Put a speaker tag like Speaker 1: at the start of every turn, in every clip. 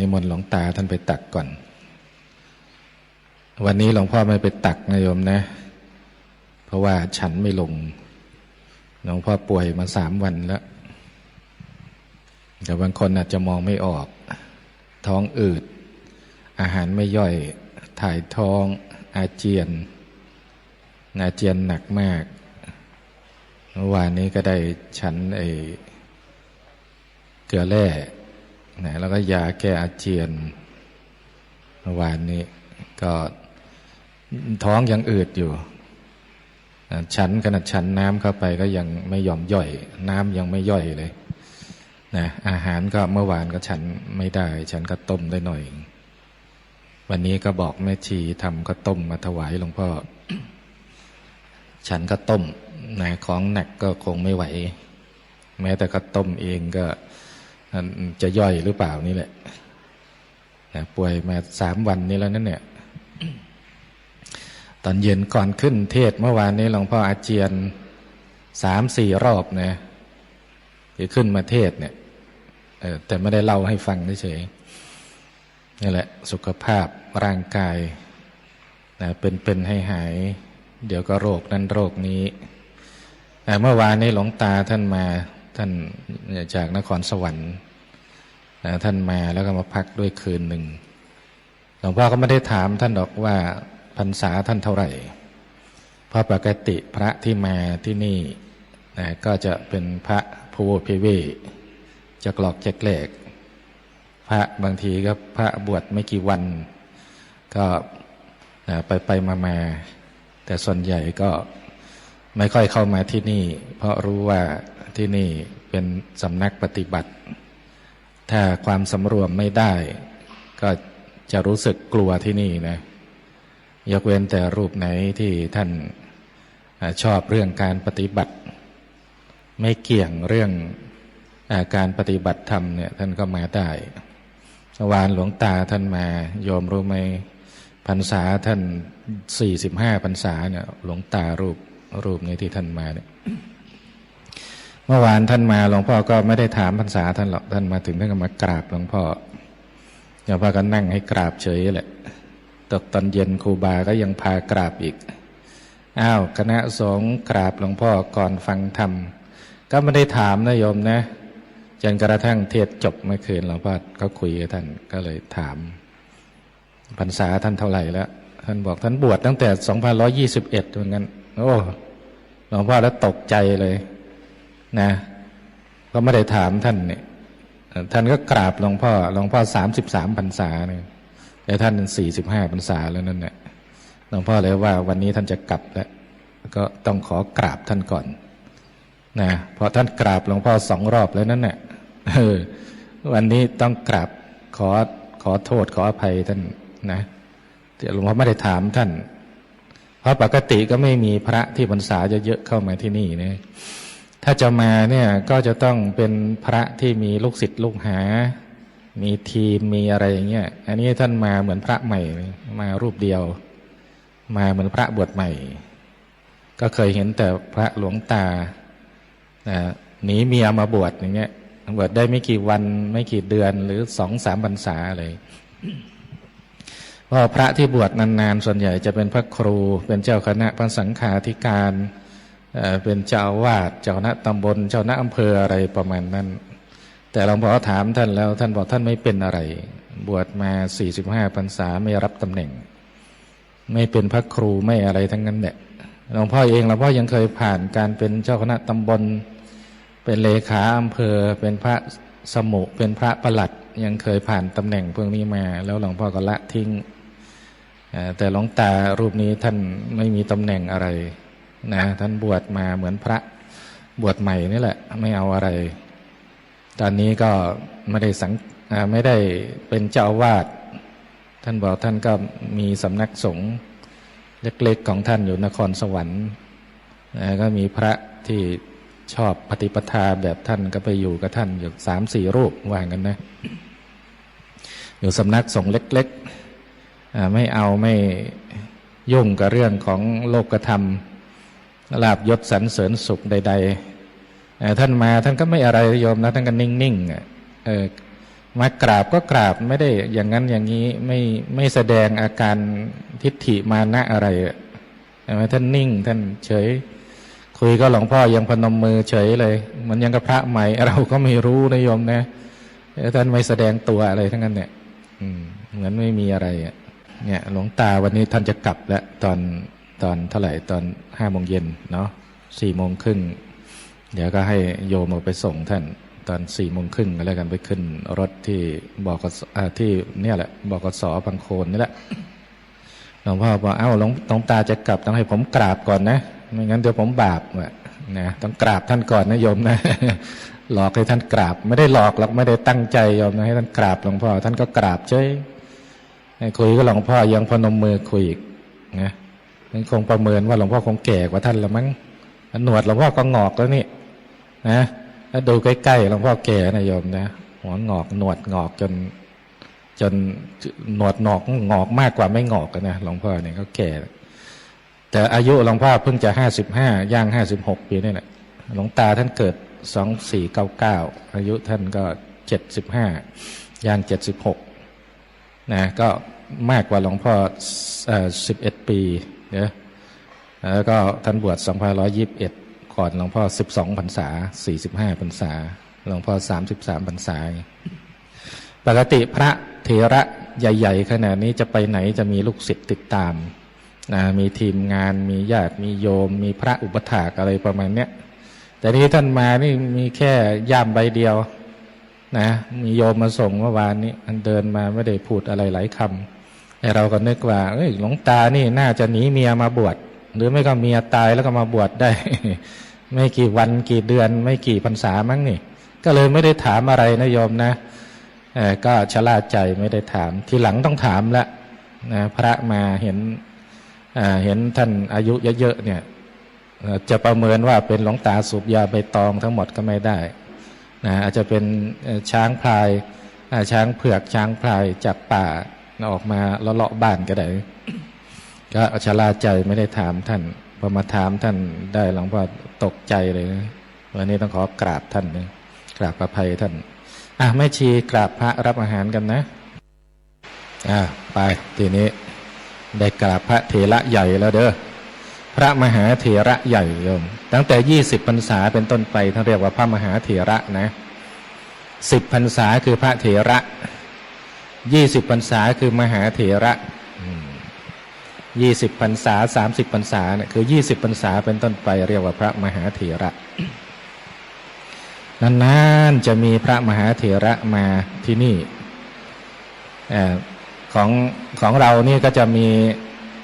Speaker 1: นิมนต์หลวงตาท่านไปตักก่อน วันนี้หลวงพ่อไม่ไปตักนะโยมนะ เพราะว่าฉันไม่ลง หลวงพ่อป่วยมาสามวันแล้วแต่บางคนอาจจะมองไม่ออก ท้องอืด อาหารไม่ย่อย ถ่ายท้อง อาเจียน อาเจียนหนักมากเมื่อวานนี้ก็ได้ฉันไอเกลือแร่ นะแล้วก็ยาแก้อาเจียนเมื่อวานนี้ ก็ท้องยังอืดอยู่ฉันขนาดฉันน้ำเข้าไปก็ยังไม่ยอมย่อย น้ำยังไม่ย่อยเลยนะอาหารก็เมื่อวานก็ฉันไม่ได้ ฉันก็ต้มได้หน่อย วันนี้ก็บอกแม่ชีทำก็ต้มมาถวายหลวงพ่อ ฉันก็ต้มนะของหนักก็คงไม่ไหว แม้แต่ก็ต้มเองก็ จะย่อยหรือเปล่านี่แหละนะป่วยมาสามวันนี้แล้วนั่นเนี่ย ตอนเย็นก่อนขึ้นเทศเมื่อวานนี้หลวงพ่ออาเจียนสามสี่รอบนะที่ขึ้นมาเทศเนี่ยแต่ไม่ได้เล่าให้ฟังเฉยนี่แหละ สุขภาพร่างกายนะเป็นเป็นให้หาย เดี๋ยวก็โรคนั้นโรคนี้เมื่อวานนี้หลวงตาท่านมา ท่านจากนครสวรรค์ท่านมาแล้วก็มาพักด้วยคืนหนึ่งหลวงพ่อก็ไม่ได้ถามท่านดอกว่าพรรษาท่านเท่าไหร่ เพราะปกติพระที่มาที่นี่นะก็จะเป็นพระภูพิเวจะกลอกจะแกลก พระบางทีก็พระบวชไม่กี่วัน ก็ไปไปมามาแต่ส่วนใหญ่ก็ไม่ค่อยเข้ามาที่นี่ เพราะรู้ว่า ที่นี่เป็นสำนักปฏิบัติ ถ้าความสำรวมไม่ได้ ก็จะรู้สึกกลัวที่นี่นะยกเว้นแต่รูปไหนที่ท่านชอบเรื่องการปฏิบัติ ไม่เกี่ยงเรื่องอาการปฏิบัติธรรมเนี่ยท่านก็มาได้วานหลวงตาท่านมาโยมรู้ไหมพรรษาท่านสี่สิบห้าพรรษาเนี่ยหลวงตารูปรูปนี้ที่ท่านมาเนี่ย เมื่อวานท่านมาหลวงพ่อก็ไม่ได้ถามพรรษาท่านหรอกท่านมาถึงท่านก็มากราบหลวงพ่อหลวงพ่อก็นั่งให้กราบเฉยแหละตกตอนเย็นครูบาก็ยังพากราบอีกอ้าวคณะสงฆ์กราบหลวงพ่อก่อนฟังธรรม ก็ไม่ได้ถามนะโยมนะจนกระทั่งเทศจบเมื่อคืนหลวงพ่อก็คุยกับท่านก็เลยถามพรรษาท่านเท่าไหร่แล้วท่านบอกท่านบวชตั้งแต่ 2121เหมือนกันโอ้หลวงพ่อแล้วตกใจเลย นะก็ไม่ได้ถามท่านเนี่ยท่านก็กราบหลวงพ่อหลวงพ่อสามสิบสามพรรษาเนี่ยแต่ท่านสี่สิบห้าพรรษาแล้วนั่นแหละหลวงพ่อเลยว่าวันนี้ท่านจะกลับแล้วก็ต้องขอกราบท่านก่อนนะเพราะท่านกราบหลวงพ่อสองรอบแล้วนั่นแหละวันนี้ต้องกราบขอขอโทษขออภัยท่านนะแต่หลวงพ่อไม่ได้ถามท่าน เพราะปกติก็ไม่มีพระที่พรรษาเยอะๆเข้ามาที่นี่นะ ถ้าจะมาเนี่ยก็จะต้องเป็นพระที่มีลูกศิษย์ลูกหา มีทีมมีอะไรอย่างเงี้ย อันนี้ท่านมาเหมือนพระใหม่ มารูปเดียว มาเหมือนพระบวชใหม่ ก็เคยเห็นแต่พระหลวงตาหนีเมียมาบวชอย่างเงี้ยบวชได้ไม่กี่วันไม่กี่เดือนหรือสองสามพรรษาเลยเพราะพระที่บวชนานๆ ส่วนใหญ่จะเป็นพระครูเป็นเจ้าคณะพระสังฆาธิการ เป็นเจ้าวาดเจ้าคณะตำบลเจ้าคณะอำเภออะไรประมาณนั้น แต่หลวงพ่อถามท่านแล้วท่านบอกท่านไม่เป็นอะไร บวชมาสี่สิบห้าพรรษาไม่รับตำแหน่ง ไม่เป็นพระครูไม่อะไรทั้งนั้นแหละหลวงพ่อเองหลวงพ่อยังเคยผ่านการเป็นเจ้าคณะตำบล เป็นเลขาอำเภอ เป็นพระสมุเป็นพระประหลัดยังเคยผ่านตำแหน่งพวกนี้มา แล้วหลวงพ่อก็ละทิ้งแต่หลวงตารูปนี้ท่านไม่มีตำแหน่งอะไร นะท่านบวชมาเหมือนพระบวชใหม่นี่แหละ ไม่เอาอะไร ตอนนี้ก็ไม่ได้สังไม่ได้เป็นเจ้าวาด ท่านบอกท่านก็มีสำนักสงฆ์เล็กๆของท่านอยู่นครสวรรค์นะก็มีพระที่ชอบปฏิปทาแบบท่านก็ไปอยู่กับท่านอยู่สามสี่รูปว่ากันนะ อยู่สำนักสงฆ์เล็กๆไม่เอาไม่ยุ่งกับเรื่องของโลกธรรม ลาบยศสรรเสริญสุขใด ๆ ท่านมาท่านก็ไม่อะไรโยมนะท่านก็นิ่งๆเออมากราบก็กราบไม่ได้อย่างนั้นอย่างนี้ไม่ไม่แสดงอาการทิฏฐิมานะอะไรอะใช่ไหมท่านนิ่ง ท่านเฉย คุยก็หลวงพ่อยังพนมมือเฉยเลยมันยังกับพระใหม่เราก็ไม่รู้นะโยมนะท่านไม่แสดงตัวอะไรทั้งนั้นเนี่ยอืมเหมือนไม่มีอะไรเนี่ยหลวงตาวันนี้ท่านจะกลับแล้วตอน ตอนเท่าไหร่ตอนห้าโมงเย็นเนาะสี่โมงครึ่งเดี๋ยวก็ให้โยมเอาไปส่งท่านตอนสี่โมงครึ่งก็แล้วกันไปขึ้นรถที่บอกอที่เนี่ยแหละบอกกสพังโคนนี่แหละหลวงพ่อบอกเอ้าหลวงหลวงตาจะกลับต้องให้ผมกราบก่อนนะไม่งั้นเดี๋ยวผมบาปอะนะต้องกราบท่านก่อนนะโยมนะหลอกให้ท่านกราบ ไม่ได้หลอกหรอกไม่ได้ตั้งใจโยมนะให้ท่านกราบหลวงพ่อท่านก็กราบเฉยให้คุยก็หลวงพ่อยังพนมมือคุยอีกนะ มันคงประเมินว่าหลวงพ่อคงแก่กว่าท่านละมั้งหนวดหลวงพ่อก็งอกแล้วนี่นะถ้าดูใกล้ๆหลวงพ่อแก่นะโยมนะหัวงอกหนวดงอกจน จนหนวดหนอกงอกมากกว่าไม่งอกนะหลวงพ่อเนี่ยเขาแก่ แต่อายุหลวงพ่อเพิ่งจะห้าสิบห้าย่างห้าสิบหกปีนี่แหละหลวงตาท่านเกิดสองสี่เก้าเก้าอายุท่านก็เจ็ดสิบห้าย่างเจ็ดสิบหกนะก็มากกว่าหลวงพ่อสิบเอ็ดปี นะแล้วก็ท่านบวชสองพันร้อยยิบเอ็ดก่อนหลวงพ่อสิบสองพรรษาสี่สิบห้าพรรษา หลวงพ่อสามสิบสามพรรษา ปกติพระเถระใหญ่ ๆ ขนาดนี้จะไปไหนจะมีลูกศิษย์ติดตามนะมีทีมงานมีญาติมีโยม มีพระอุปถากอะไรประมาณเนี้ยแต่นี้ท่านมานี่มีแค่ย่ามใบเดียวนะมีโยมมาส่งเมื่อวานนี้อันเดินมาไม่ได้พูดอะไรหลายคำ เราก็นึกว่าเอ้ยหลวงตานี่น่าจะหนีเมียมาบวชหรือไม่ก็เมียตายแล้วก็มาบวชได้ ไม่กี่วันกี่เดือน ไม่กี่พรรษามั้งนี่ ก็เลยไม่ได้ถามอะไรนะโยมนะเออก็ชะล่าใจไม่ได้ถาม ทีหลังต้องถามละนะพระมาเห็นเห็นท่านอายุเยอะๆเนี่ยจะประเมินว่าเป็นหลวงตาสูบยาใบตองทั้งหมดก็ไม่ได้นะอาจจะเป็นช้างพลายช้างเผือกช้างพลายจากป่า ออกมาเลาะบ้านก็ได้ก็ชะลาใจไม่ได้ถามท่านพอมาถามท่านได้หลวงพ่อตกใจเลยนะวันนี้ต้องขอกราบท่านนะกราบประภัยท่าน อะแม่ชีกราบพระรับอาหารกันนะ อะไปทีนี้ ได้กราบพระเถระใหญ่แล้วเด้อพระมหาเถระใหญ่โยมตั้งแต่ยี่สิบพรรษาเป็นต้นไปท่านเรียกว่าพระมหาเถระนะสิบพรรษาคือพระเถระ ยี่สิบพรรษาคือมหาเถระยี่สิบพรรษาสามสิบพรรษาเนี่ยคือยี่สิบพรรษาเป็นต้นไปเรียกว่าพระมหาเถระนานๆจะมีพระมหาเถระมาที่นี่ของของเรานี่ก็จะมี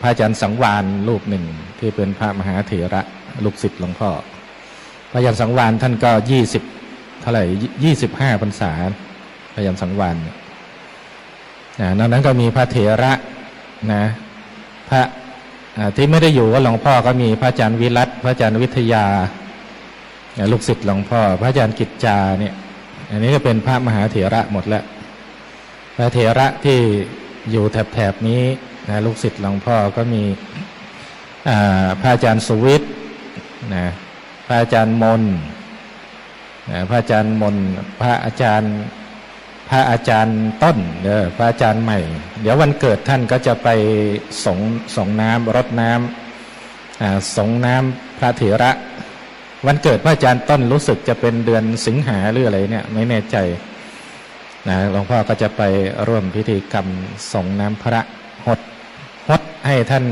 Speaker 1: พระอาจารย์สังวานรูปหนึ่งที่เป็นพระมหาเถระลูกศิษย์หลวงพ่อ พระอาจารย์สังวานท่านก็ยี่สิบเท่าไหร่ยี่สิบห้าพรรษาพระอาจารย์สังวานเนี่ย อ่านอกนั้นก็มีพระเถระนะพระที่ไม่ได้อยู่ก็หลวงพ่อก็มีพระอาจารย์วิรัตพระอาจารย์วิทยาลูกศิษย์หลวงพ่อ พระอาจารย์กิจจาเนี่ยอันนี้ก็เป็นพระมหาเถระหมดแล้ว พระเถระที่อยู่แถบๆนี้นะลูกศิษย์หลวงพ่อก็มีพระอาจารย์สุวิทย์นะพระอาจารย์มนนะพระอาจารย์มน พระอาจารย์ พระอาจารย์ต้นเด้อพระอาจารย์ใหม่ เดี๋ยววันเกิดท่านก็จะไปสงสงน้ำรดน้ำอ่าสงน้ำพระเถระ วันเกิดพระอาจารย์ต้นรู้สึกจะเป็นเดือนสิงหาหรืออะไรเนี่ยไม่แน่ใจนะหลวงพ่อก็จะไปร่วมพิธีกรรมส่งน้ำพระหดหดให้ท่าน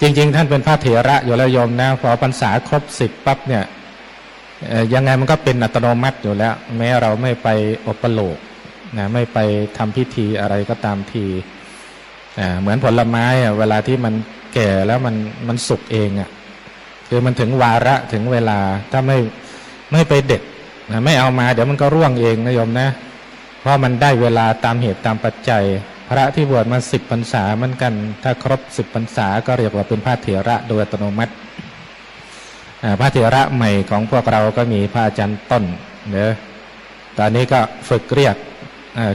Speaker 1: จริง ๆ ท่านเป็นพระเถระอยู่แล้วโยมนะพอพรรษาครบสิบปั๊บเนี่ยเอ่อยังไงมันก็เป็นอัตโนมัติอยู่แล้ว แม้เราไม่ไปอุปโลก นะไม่ไปทำพิธีอะไรก็ตามทีอ่าเหมือนผลไม้อะเวลาที่มันแก่แล้วมันมันสุกเองอะคือมันถึงวาระถึงเวลาถ้าไม่ไม่ไปเด็ดนะไม่เอามาเดี๋ยวมันก็ร่วงเองนะโยมนะ เพราะมันได้เวลาตามเหตุตามปัจจัย พระที่บวชมาสิบพรรษาเหมือนกัน ถ้าครบสิบพรรษาก็เรียกว่าเป็นพระเถระโดยอัตโนมัติอ่าพระเถระใหม่ของพวกเราก็มีพระอาจารย์ต้นเนอะตอนนี้ก็ฝึกเรียก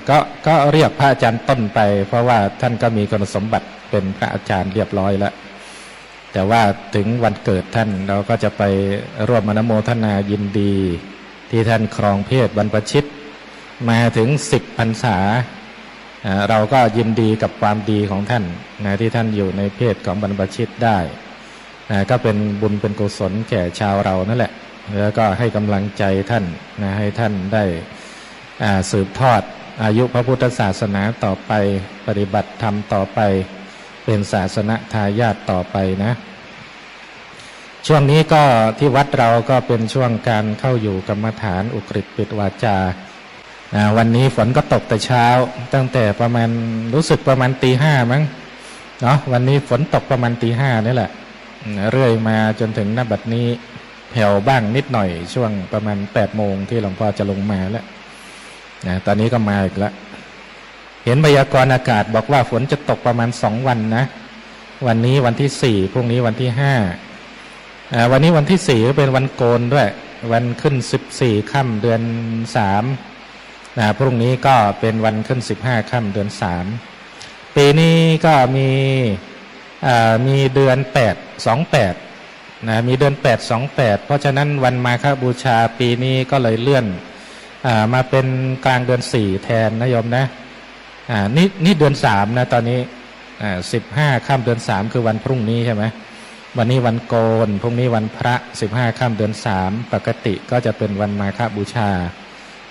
Speaker 1: ก็ก็เรียกพระอาจารย์ต้นไป เพราะว่าท่านก็มีคุณสมบัติเป็นพระอาจารย์เรียบร้อยแล้วแต่ว่าถึงวันเกิดท่านเราก็จะไปร่วมอนโมทนายินดี ที่ท่านครองเพศบรรพชิต มาถึงสิบพรรษา เราก็ยินดีกับความดีของท่านนะที่ท่านอยู่ในเพศของบรรพชิตได้นะก็เป็นบุญเป็นกุศลแก่ชาวเรานั่นแหละ แล้วก็ให้กำลังใจท่านนะให้ท่านได้สืบทอด อายุพระพุทธศาสนาต่อไป ปฏิบัติธรรมต่อไป เป็นศาสนทายาทต่อไปนะ ช่วงนี้ก็ที่วัดเราก็เป็นช่วงการเข้าอยู่กรรมฐานอุกฤษปิดวาจาวันนี้ฝนก็ตกแต่เช้า ตั้งแต่ประมาณรู้สึกประมาณตีห้ามั้งเนาะวันนี้ฝนตกประมาณตีห้านี่แหละ เรื่อยมาจนถึงหน้าบัดนี้แผ่วบ้างนิดหน่อยช่วงประมาณ8ปดโมงที่หลวงพ่อจะลงมาแล้ว นะตอนนี้ก็มาอีกแล้วเห็นพยากรณ์อากาศบอกว่าฝนจะตกประมาณสองวันนะ วันนี้วันที่สี่พรุ่งนี้วันที่ห้าวันนี้วันที่สี่ก็เป็นวันโกนด้วย วันขึ้นสิบสี่ค่ำเดือนสามนะพรุ่งนี้ก็เป็นวันขึ้นสิบห้าค่ำเดือนสามปีนี้ก็มีอ่ามีเดือนแปดสองแปดนะมีเดือนแปดสองแปดเพราะฉะนั้นวันมาฆบูชาปีนี้ก็เลยเลื่อน มาเป็นกลางเดือนสี่แทนนะโยมนะนี่นี่เดือนสามนะตอนนี้สิบห้าค่ำเดือนสามคือวันพรุ่งนี้ใช่ไหมวันนี้วันโกนพรุ่งนี้วันพระสิบห้าค่ำเดือนสามปกติก็จะเป็นวันมาฆบูชา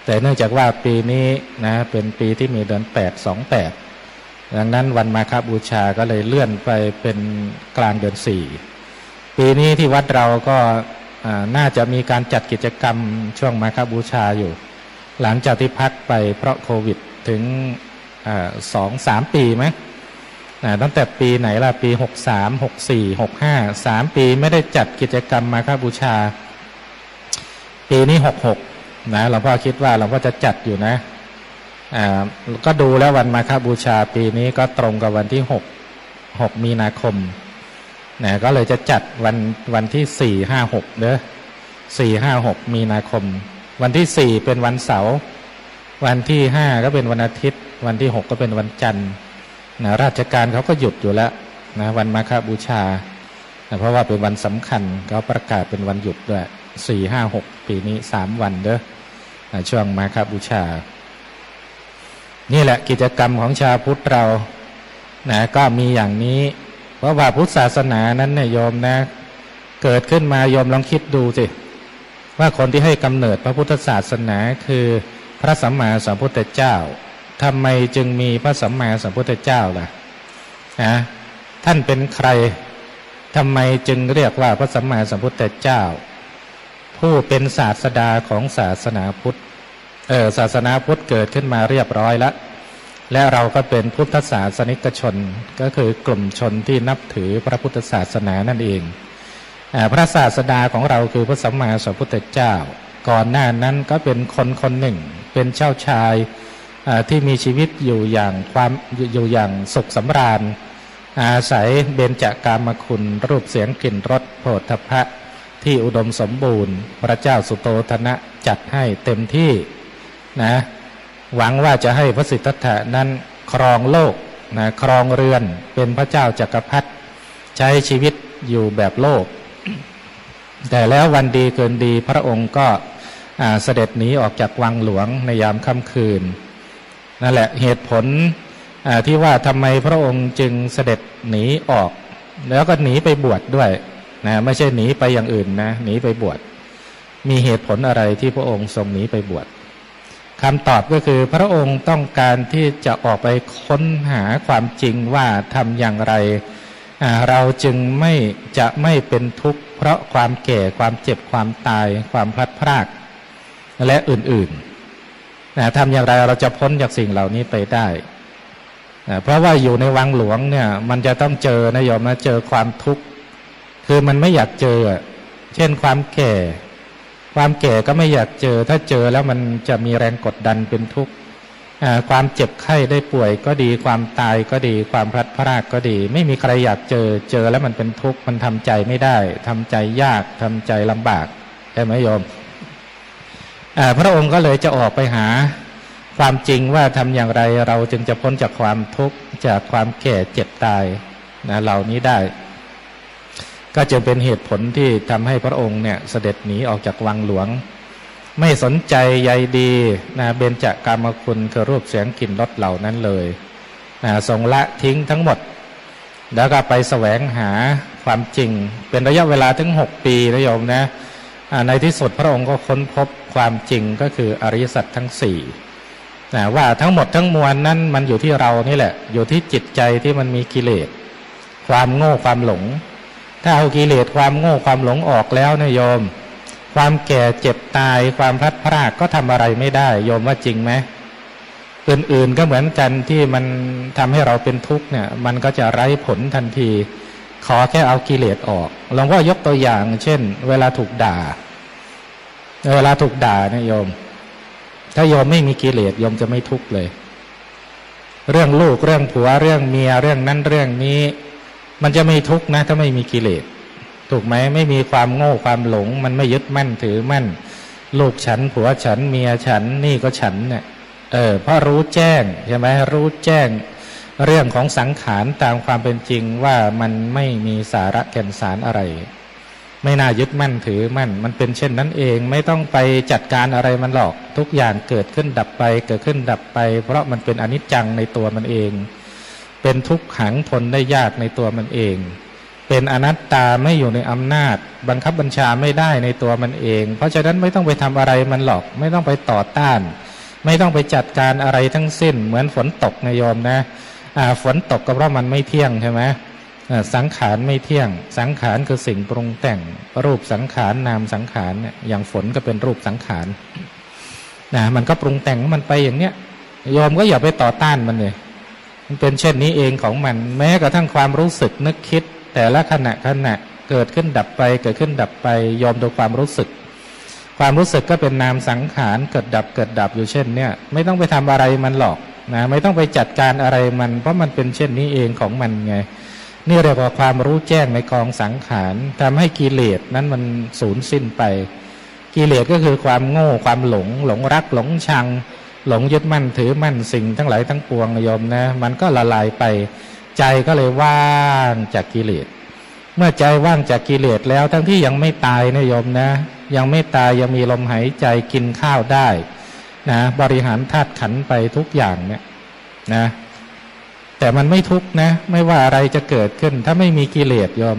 Speaker 1: แต่เนื่องจากว่าปีนี้นะเป็นปีที่มีเดือนแปดสองแปดดังนั้นวันมาฆบูชาก็เลยเลื่อนไปเป็นกลางเดือนสี่ปีนี้ที่วัดเราก็น่าจะมีการจัดกิจกรรมช่วงมาฆบูชาอยู่ หลังจากที่พักไปเพราะโควิดถึงอสองสามปีไหมตั้งแต่ปีไหนล่ะ ปีหกสามหกสี่หกห้าสามปีไม่ได้จัดกิจกรรมมาค่าบูชา ปีนี้หกหกนะหลวงพ่อคิดว่าหลวงพ่อจะจัดอยู่นะอ่าก็ดูแล้ววันมาค่าบูชาปีนี้ก็ตรงกับวันที่หกหกมีนาคมนะก็เลยจะจัดวันวันที่สี่ห้าหกเด้อสี่ห้าหกมีนาคม วันที่สี่เป็นวันเสาร์วันที่ห้าก็เป็นวันอาทิตย์ วันที่หกก็เป็นวันจันทร์นะราชการเขาก็หยุดอยู่แล้วนะวันมาฆบูชานะเพราะว่าเป็นวันสำคัญเขาประกาศเป็นวันหยุดด้วยสี่ห้าหกปีนี้สามวันเด้อนะช่วงมาฆบูชา นี่แหละกิจกรรมของชาวพุทธเรานะก็มีอย่างนี้ เพราะว่าพุทธศาสนานั้นเนี่ยโยมนะ เกิดขึ้นมาโยมลองคิดดูสิ ว่าคนที่ให้กำเนิดพระพุทธศาสนาคือพระสัมมาสัมพุทธเจ้าทำไมจึงมีพระสัมมาสัมพุทธเจ้าล่ะนะท่านเป็นใครทำไมจึงเรียกว่าพระสัมมาสัมพุทธเจ้า ผู้เป็นศาสดาของศาสนาพุทธเออศาสนาพุทธเกิดขึ้นมาเรียบร้อยแล้วและเราก็เป็นพุทธศาสนิกชนก็คือกลุ่มชนที่นับถือพระพุทธศาสนานั่นเอง พระศาสดาของเราคือพระสัมมาสัมพุทธเจ้า ก่อนหน้านั้นก็เป็นคนคนหนึ่ง เป็นเจ้าชายที่มีชีวิตอยู่อย่างความอยู่อย่างสุขสำราญ อาศัยเบญจกามคุณรูปเสียงกลิ่นรสโผฏฐพะที่อุดมสมบูรณ์ พระเจ้าสุโตธนะจัดให้เต็มที่นะหวังว่าจะให้พระสิทธัตถะนั้นครองโลกนะครองเรือนเป็นพระเจ้าจักรพรรดิใช้ชีวิตอยู่แบบโลก แต่แล้ววันดีเกินดีพระองค์ก็เสด็จหนีออกจากวังหลวงในยามค่ำคืน นั่นแหละเหตุผลที่ว่าทำไมพระองค์จึงเสด็จหนีออก แล้วก็หนีไปบวชดด้วยนะไม่ใช่หนีไปอย่างอื่นนะหนีไปบวชมีเหตุผลอะไรที่พระองค์ทรงหนีไปบวชคำตอบก็คือพระองค์ต้องการที่จะออกไปค้นหาความจริงว่าทำอย่างไร เราจึงไม่จะไม่เป็นทุกข์ เพราะความแก่ความเจ็บความตาย ความพลัดพราก และอื่นๆนะทำอย่างไรเราจะพ้นจากสิ่งเหล่านี้ไปได้นะเพราะว่าอยู่ในวังหลวงเนี่ย มันจะต้องเจอนะโยมนะเจอความทุกข์คือมันไม่อยากเจอ เช่นความแก่ ความแก่ก็ไม่อยากเจอ ถ้าเจอแล้วมันจะมีแรงกดดันเป็นทุกข์ ความเจ็บไข้ได้ป่วยก็ดี ความตายก็ดีความพลัดพรากก็ดี ไม่มีใครอยากเจอเจอแล้วมันเป็นทุกข์มันทำใจไม่ได้ทำใจยากทำใจลำบากใช่ไหมโยมพระองค์ก็เลยจะออกไปหาความจริงว่าทำอย่างไรเราจึงจะพ้นจากความทุกข์จากความแก่เจ็บตายนะเหล่านี้ได้ ก็จึงเป็นเหตุผลที่ทำให้พระองค์เนี่ยเสด็จหนีออกจากวังหลวง ไม่สนใจใยดีนะเบญจากามคุณคือรูปเสียงกลิ่นรสเหล่านั้นเลยนะทรงละทิ้งทั้งหมด แล้วก็ไปแสวงหาความจริง เป็นระยะเวลาถึงหกปีนะโยมนะในที่สุดพระองค์ก็ค้นพบความจริงก็คืออริยสัจทั้งสี่นะว่าทั้งหมดทั้งมวลนั้นมันอยู่ที่เรานี่แหละ อยู่ที่จิตใจที่มันมีกิเลส ความโง่ความหลง ถ้าเอากิเลสความโง่ความหลงออกแล้วนะโยม ความแก่เจ็บตายความพลัดพรากก็ทำอะไรไม่ได้โยมว่าจริงไหมอื่นๆก็เหมือนกันที่มันทำให้เราเป็นทุกข์เนี่ย มันก็จะไร้ผลทันที ขอแค่เอากิเลสออกลองว่ายกตัวอย่าง เช่น เวลาถูกด่า เวลาถูกด่าเนี่ยโยม ถ้าโยมไม่มีกิเลสโยมจะไม่ทุกข์เลย เรื่องลูกเรื่องผัวเรื่องเมียเรื่องนั้นเรื่องนี้ มันจะไม่ทุกข์นะ ถ้าไม่มีกิเลส ถูกไหมไม่มีความโง่ความหลง มันไม่ยึดมั่นถือมั่น ลูกฉันผัวฉันเมียฉันนี่ก็ฉันเนี่ยเออเพราะรู้แจ้งใช่ไหมรู้แจ้งเรื่องของสังขารตามความเป็นจริงว่ามันไม่มีสาระแก่นสารอะไร ไม่น่ายึดมั่นถือมั่น มันเป็นเช่นนั้นเองไม่ต้องไปจัดการอะไรมันหรอกทุกอย่างเกิดขึ้นดับไปเกิดขึ้นดับไป เพราะมันเป็นอนิจจังในตัวมันเอง เป็นทุกขังทนได้ยากในตัวมันเอง เป็นอนัตตาไม่อยู่ในอำนาจ บังคับบัญชาไม่ได้ในตัวมันเอง เพราะฉะนั้นไม่ต้องไปทำอะไรมันหรอก ไม่ต้องไปต่อต้าน ไม่ต้องไปจัดการอะไรทั้งสิ้น เหมือนฝนตกนายโยมนะฝนตกก็เพราะมันไม่เที่ยงใช่ไหมสังขารไม่เที่ยง สังขารคือสิ่งปรุงแต่ง รูปสังขารนามสังขารเนี่ยอย่างฝนก็เป็นรูปสังขารนะมันก็ปรุงแต่งมันไปอย่างเนี้ยโยมก็อย่าไปต่อต้านมันเลยมันเป็นเช่นนี้เองของมัน แม้กระทั่งความรู้สึกนึกคิด แต่ละขณะขณะเกิดขึ้นดับไปเกิดขึ้นดับไปยอมดูความรู้สึก ความรู้สึกก็เป็นนามสังขารเกิดดับเกิดดับอยู่เช่นเนี่ยไม่ต้องไปทำอะไรมันหรอกนะไม่ต้องไปจัดการอะไรมัน เพราะมันเป็นเช่นนี้เองของมันไง นี่เรียกว่าความรู้แจ้งในกองสังขารทำให้กิเลสนั้นมันสูญสิ้นไป กิเลสก็คือความโง่ความหลง หลงรักหลงชัง หลงยึดมั่นถือมั่นสิ่งทั้งหลายทั้งปวงนะโยมนะ มันก็ละลายไป ใจก็เลยว่างจากกิเลส เมื่อใจว่างจากกิเลสแล้ว ทั้งที่ยังไม่ตายนะโยมนะ ยังไม่ตายยังมีลมหายใจกินข้าวได้นะบริหารธาตุขันไปทุกอย่างเนี่ยนะแต่มันไม่ทุกนะ ไม่ว่าอะไรจะเกิดขึ้น ถ้าไม่มีกิเลสโยม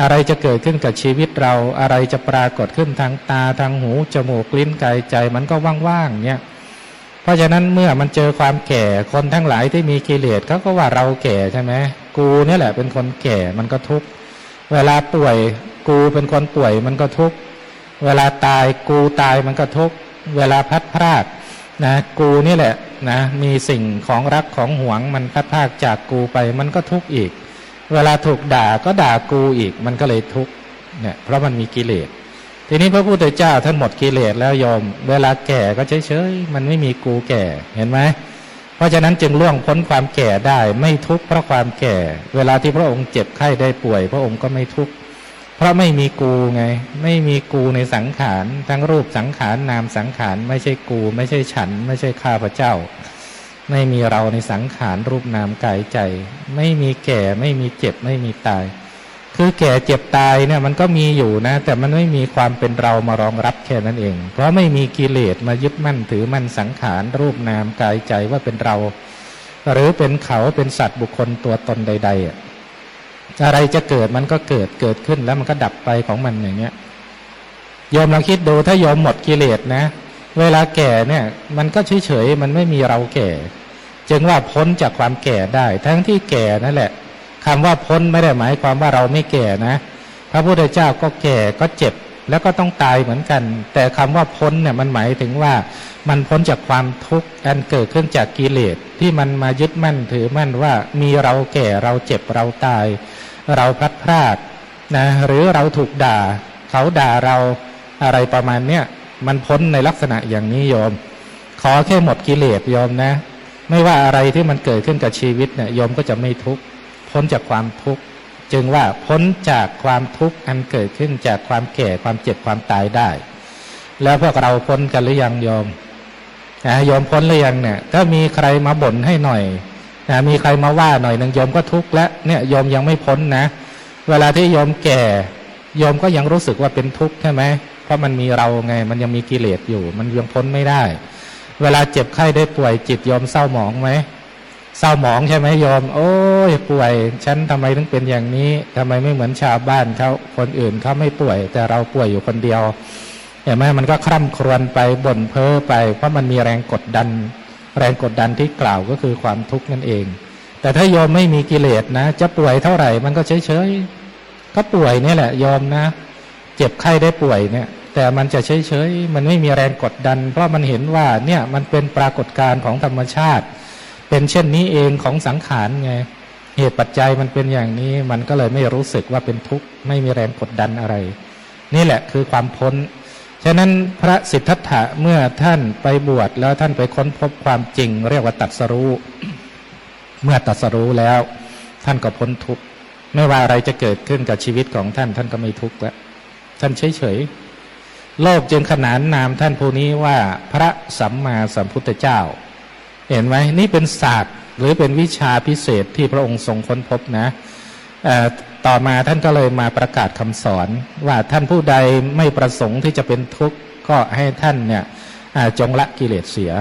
Speaker 1: อะไรจะเกิดขึ้นกับชีวิตเรา อะไรจะปรากฏขึ้นทางตาทางหูจมูกลิ้นกายใจ มันก็ว่างๆเนี่ย เพราะฉะนั้นเมื่อมันเจอความแก่คนทั้งหลายที่มีกิเลสเขาก็ว่าเราแก่ใช่ไหมกูนี่แหละเป็นคนแก่มันก็ทุกข์เวลาป่วยกูเป็นคนป่วยมันก็ทุกข์เวลาตายกูตายมันก็ทุกข์เวลาพัดพรากนะกูนี่แหละนะมีสิ่งของรักของหวงมันพัดพากจากกูไปมันก็ทุกข์อีก เวลาถูกด่าก็ด่ากูอีกมันก็เลยทุกข์เนี่ยเพราะมันมีกิเลส ทีนี้พระพุทธเจ้าท่านหมดกิเลสแล้วโยมเวลาแก่ก็เฉยๆมันไม่มีกูแก่เห็นไหมเพราะฉะนั้นจึงล่วงพ้นความแก่ได้ ไม่ทุกข์เพราะความแก่ เวลาที่พระองค์เจ็บไข้ได้ป่วย พระองค์ก็ไม่ทุกข์เพราะไม่มีกูไง ไม่มีกูในสังขาร ทั้งรูปสังขารนามสังขารไม่ใช่กู ไม่ใช่ฉัน ไม่ใช่ข้าพเจ้า ไม่มีเราในสังขารรูปนามกายใจ ไม่มีแก่ไม่มีเจ็บไม่มีตาย คือแก่เจ็บตายเนี่ยมันก็มีอยู่นะ แต่มันไม่มีความเป็นเรามารองรับแค่นั้นเอง เพราะไม่มีกิเลสมายึดมั่นถือมั่นสังขารรูปนามกายใจว่าเป็นเรา หรือเป็นเขาเป็นสัตว์บุคคลตัวตนใด ๆ อะอะไรจะเกิดมันก็เกิดเกิดขึ้นแล้วมันก็ดับไปของมันอย่างเงี้ยโยมลองคิดดูถ้าโยมหมดกิเลสนะ เวลาแก่เนี่ย มันก็เฉยๆมันไม่มีเราแก่ จึงว่าพ้นจากความแก่ได้ ทั้งที่แก่นั่นแหละ คำว่าพ้นไม่ได้หมายความว่าเราไม่แก่นะ พระพุทธเจ้าก็แก่ก็เจ็บแล้วก็ต้องตายเหมือนกัน แต่คำว่าพ้นเนี่ยมันหมายถึงว่ามันพ้นจากความทุกข์อันเกิดขึ้นจากกิเลสที่มันมายึดมั่นถือมั่นว่ามีเราแก่เราเจ็บเราตาย เราพลัดพรากนะหรือเราถูกด่า เขาด่าเราอะไรประมาณเนี้ยมันพ้นในลักษณะอย่างนี้โยม ขอแค่หมดกิเลสโยมนะ ไม่ว่าอะไรที่มันเกิดขึ้นกับชีวิตเนี่ยโยมก็จะไม่ทุกข์ พ้นจากความทุกข์จึงว่าพ้นจากความทุกข์อันเกิดขึ้นจากความแก่ความเจ็บความตายได้ แล้วพวกเราพ้นกันหรือยังโยมนะโยมพ้นหรือยังเนี่ยถ้ามีใครมาบ่นให้หน่อยนะมีใครมาว่าหน่อยหนึ่งโยมก็ทุกข์แล้วเนี่ยโยมยังไม่พ้นนะ เวลาที่โยมแก่โยมก็ยังรู้สึกว่าเป็นทุกข์ใช่ไหมเพราะมันมีเราไง มันยังมีกิเลสอยู่ มันยังพ้นไม่ได้ เวลาเจ็บไข้ได้ป่วยจิตยอมเศร้าหมองไหม เศร้าหมองใช่ไหมโยมโอ้ยป่วย ฉันทำไมถึงเป็นอย่างนี้ทำไมไม่เหมือนชาวบ้านเขาคนอื่นเขาไม่ป่วย แต่เราป่วยอยู่คนเดียวเห็นไหมมันก็คร่ำครวญไปบ่นเพ้อไป เพราะมันมีแรงกดดัน แรงกดดันที่กล่าวก็คือความทุกข์นั่นเอง แต่ถ้าโยมไม่มีกิเลสนะ จะป่วยเท่าไหร่มันก็เฉยเฉยก็ป่วยนี่แหละโยมนะ เจ็บไข้ได้ป่วยเนี่ย แต่มันจะเฉยเฉยมันไม่มีแรงกดดัน เพราะมันเห็นว่าเนี่ยมันเป็นปรากฏการณ์ของธรรมชาติ เป็นเช่นนี้เองของสังขารไง เหตุปัจจัยมันเป็นอย่างนี้ มันก็เลยไม่รู้สึกว่าเป็นทุกข์ไม่มีแรงกดดันอะไร นี่แหละคือความพ้น ฉะนั้นพระสิทธัตถะเมื่อท่านไปบวชแล้วท่านไปค้นพบความจริง เรียกว่าตัดสรู้ เมื่อตัดสรู้แล้ว ท่านก็พ้นทุกข์ไม่ว่าอะไรจะเกิดขึ้นกับชีวิตของท่าน ท่านก็ไม่ทุกข์แล้วท่านเฉยๆโลกจึงขนานนามท่านผู้นี้ว่าพระสัมมาสัมพุทธเจ้า เห็นไหมนี่เป็นศาสตร์หรือเป็นวิชาพิเศษที่พระองค์ทรงค้นพบนะต่อมาท่านก็เลยมาประกาศคำสอน ว่าท่านผู้ใดไม่ประสงค์ที่จะเป็นทุกข์ก็ให้ท่านเนี่ยจงละกิเลสเสีย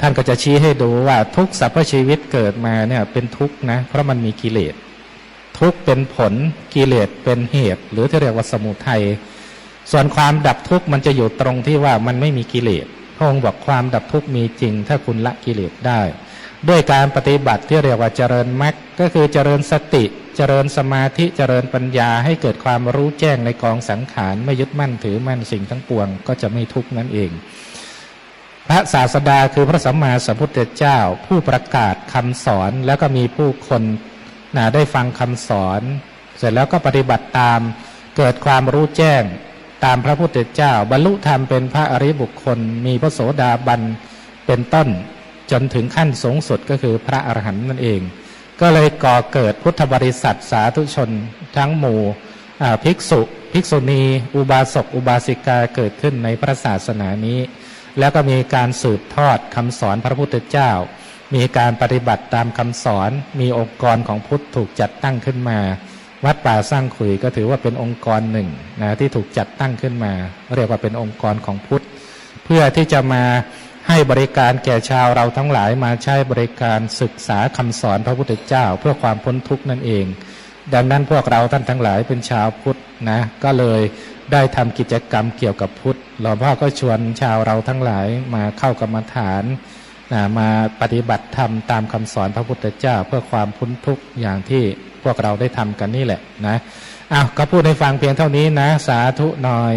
Speaker 1: ท่านก็จะชี้ให้ดูว่าทุกสรรพชีวิตเกิดมาเนี่ยเป็นทุกข์นะเพราะมันมีกิเลสทุกข์เป็นผลกิเลสเป็นเหตุ หรือที่เรียกว่าสมุทัยส่วนความดับทุกข์มันจะอยู่ตรงที่ว่ามันไม่มีกิเลส พระองค์บอกความดับทุกข์มีจริง ถ้าคุณละกิเลสได้ ด้วยการปฏิบัติที่เรียกว่าเจริญมรรคก็คือเจริญสติ เจริญสมาธิเจริญปัญญาให้เกิดความรู้แจ้งในกองสังขารไม่ยึดมั่นถือมั่นสิ่งทั้งปวงก็จะไม่ทุกข์นั่นเอง พระศาสดาคือพระสัมมาสัมพุทธเจ้า ผู้ประกาศคำสอนแล้วก็มีผู้คนนะได้ฟังคำสอน เสร็จแล้วก็ปฏิบัติตามเกิดความรู้แจ้ง ตามพระพุทธเจ้า บรรลุธรรมเป็นพระอริบุคคล มีพระโสดาบันเป็นต้น จนถึงขั้นสูงสุดก็คือพระอรหันต์นั่นเอง ก็เลยก่อเกิดพุทธบริษัทสาธุชนทั้งหมู่ภิกษุภิกษุณี อุบาสกอุบาสิกาเกิดขึ้นในพระศาสนานี้ แล้วก็มีการสืบทอดคำสอนพระพุทธเจ้า มีการปฏิบัติตามคำสอน มีองค์กรของพุทธถูกจัดตั้งขึ้นมา วัดป่าสร้างขุยก็ถือว่าเป็นองค์กรหนึ่งนะที่ถูกจัดตั้งขึ้นมา เรียกว่าเป็นองค์กรของพุทธ เพื่อที่จะมาให้บริการแก่ชาวเราทั้งหลายมาใช้บริการศึกษาคำสอนพระพุทธเจ้า เพื่อความพ้นทุกข์นั่นเอง ดังนั้นพวกเราท่านทั้งหลายเป็นชาวพุทธนะก็เลยได้ทำกิจกรรมเกี่ยวกับพุทธหลวงพ่อก็ชวนชาวเราทั้งหลายมาเข้ากรรมฐานนะมาปฏิบัติธรรมตามคำสอนพระพุทธเจ้า เพื่อความพ้นทุกข์อย่างที่ พวกเราได้ทำกันนี่แหละนะอ้าวก็พูดให้ฟังเพียงเท่านี้นะ สาธุหน่อย